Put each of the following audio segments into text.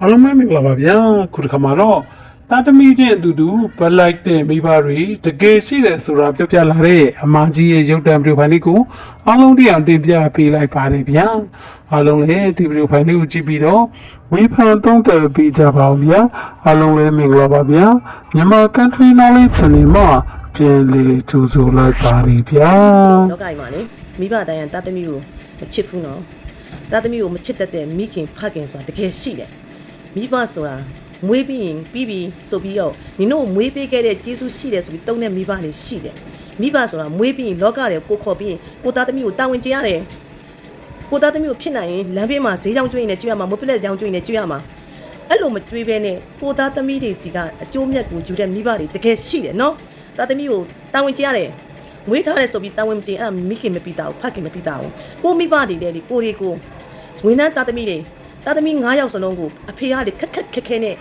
အားလုံးပဲမင်္ဂလာပါဗျာခုတစ်ခါမှာတော့တာသမီချင်းအတူတူဘက်လိုက်တဲ့မိဘတွေတကယ်ရှိတယ်ဆိုတာပြောပြလာတဲ့အမကြီးရဲ့ရုပ်တံဗီဒီယိုဖိုင်လေးကိုအားလုံးတရားတင်ပြပေးလိုက်ပါတယ်ဗျာအားလုံးလည်းဒီဗီဒီယိုဖိုင်လေးကိုကြည့်ပြီးတော့ဝေဖန်သုံးသပ်ပေးကြပါဦးဗျာအားလုံးလည်းမင်္ဂလာပါဗျာမြန်မာ country knowledge channel မှာပြန်လေကြိုဆိုလိုက်ပါတယ်ဗျာလောကကြီးမှာလေမိဘတိုင်းရန်တာသမီကိုမချစ်ဘူးနော်တာသမီကိုမချစ်တတ်တဲ့မိခင်ဖခင်ဆိုတာတကယ်ရှိတယ် မိဘဆိုတာမွေးပြီးရင်ပြီးပြီးဆိုပြီးတော့နင်တို့မွေးပေးခဲ့တဲ့ကျေးဇူးရှိတယ်ဆိုပြီးတုံးတဲ့မိဘတွေရှိတယ်မိဘဆိုတာမွေးပြီးရင်လောကတွေကိုခေါ်ပြီးရင်ကိုသားသမီးကိုတာဝန်ကျရတယ်ကိုသားသမီးကိုဖြစ်နိုင်ရင်လမ်းဘေးမှာဈေးကြောင်ကျွေးနေကြွရမှာမပလက်ကြောင်ကျွေးနေကြွရမှာအဲ့လိုမတွေးဘဲနဲ့ကိုသားသမီးတွေစီကအကျိုးမြတ်ကိုယူတဲ့မိဘတွေတကယ်ရှိတယ်နော်သားသမီးကိုတာဝန်ကျရတယ်မွေးထားတယ်ဆိုပြီးတာဝန်မကျင်အဲ့မိခင်မပြီးတာဘူးဖခင်မပြီးတာဘူးကိုမိဘတွေလေလေကိုတွေကိုဝင်းနှန်းတာသမီတွေ တာသမီ9ယောက်စလုံးကိုအဖေကလေခက်ခက်ခက်ခဲနဲ့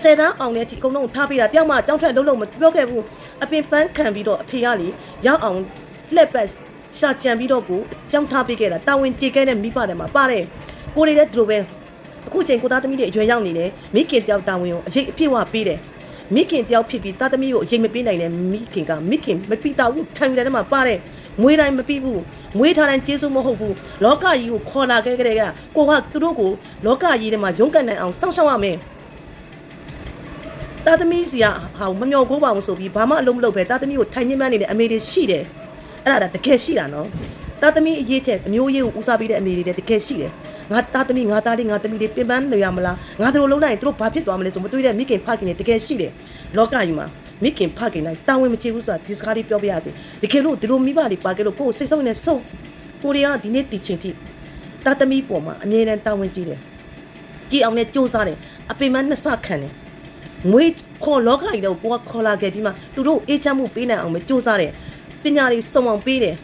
ဆယ်တန်းအောင်တဲ့အထိအကုန်လုံးထားပေးတာတယောက်မှတောင်းထွက်လုံးလုံးမပြောခဲ့ဘူးအပင်ပန်းခံပြီးတော့အဖေကလေရောက်အောင်လှက်ပတ်ရှာကြံပြီးတော့ကိုကြောင်းထားပေးခဲ့တာတာဝန်ကြေခဲ့တဲ့မိဘတွေမှာပါတယ်ကိုတွေလည်းဒီလိုပဲအခုချိန်ကိုသားသမီးတွေအရွယ်ရောက်နေတယ်မိခင်တယောက်တာဝန်ကိုအရေးအပြည့်ဝပေးတယ်မိခင်တယောက်ဖြစ်ပြီးတာသမီကိုအချိန်မပေးနိုင်တဲ့မိခင်ကမိခင်မပြီးတော့ဘူးခံတယ်ထဲမှာပါတယ်မွေးတိုင်းမပြီးဘူး မွေးထားတိုင်းကျေးဇူးမဟုတ်ဘူးလောကကြီးကိုခေါ်လာခဲ့ကြတဲ့ကကိုကသူတို့ကိုလောကကြီးထဲမှာရုန်းကန်နိုင်အောင်စောင့်ရှောက်ရမယ်တာသမီစီကဟာမမျောကိုပါအောင်ဆိုပြီးဘာမှအလုံးမလုပ်ပဲတာသမီကိုထိုင်ညှိမှန်းနေတဲ့အမေတွေရှိတယ်အဲ့ဒါတကယ်ရှိတာနော်တာသမီအရေးတဲ့အမျိုးရေးကိုဦးစားပေးတဲ့အမေတွေတကယ်ရှိတယ်ငါတာသမီငါသားလေးငါသမီလေးပြင်ပန်းနေရမလားငါတို့လုံးလိုက်ရင်တို့ဘာဖြစ်သွားမလဲဆိုမတွေးတဲ့မိခင်ဖခင်တွေတကယ်ရှိတယ်လောကကြီးမှာမိခင်ဖခင်တိုင်းတာဝန်မချဘူးဆိုတာဒီစကားလေးပြောပြရစီတကယ်လို့ဒီလိုမိဘတွေပါခဲ့လို့ကိုယ်စိတ်ဆုံးနေဆုံးကိုရီးယားဒီနေ့တီချင်းတီတာသမီပေါ်မှာအမြဲတမ်းတာဝန်ကြီးတယ်ကြည်အောင်နဲ့စူးစားတယ်အပင်မနှစ်ဆခံတယ်ငွေခေါ်လောကကြီးတော့ကိုကခေါ်လာခဲ့ပြီးမှသူတို့အေးချမ်းမှုပေးနိုင်အောင်မစူးစမ်းတယ်ပညာတွေစုံအောင်ပေးတယ်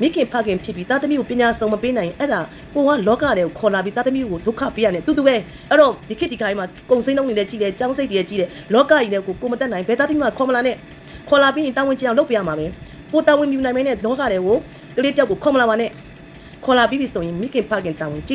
မိခင်ဖခင်ဖြစ်ပြီးသားသမီးကိုပညာစုံမပေးနိုင်ရင်အဲ့ဒါကိုကလောကတွေကိုခေါ်လာပြီးသားသမီးကိုဒုက္ခပေးရတယ်တူတူပဲအဲ့တော့ဒီခေတ်ဒီခိုင်းမှာကုံစိမ့်လုံးတွေလည်းကြီးတယ်ចောင်းစိတ်တွေလည်းကြီးတယ်လောကကြီးတွေကိုကိုမတက်နိုင်ဘယ်သားသမီးမှခေါ်မလာနဲ့ခေါ်လာပြီးရင်တာဝန်ကျအောင်လုပ်ပြရမှာပဲကိုတာဝန်ယူနိုင်မင်းနဲ့လောကတွေကိုကလေးတယောက်ကိုခေါ်မလာပါနဲ့ခေါ်လာပြီးပြီဆိုရင်မိခင်ဖခင်တာဝန်ကြီး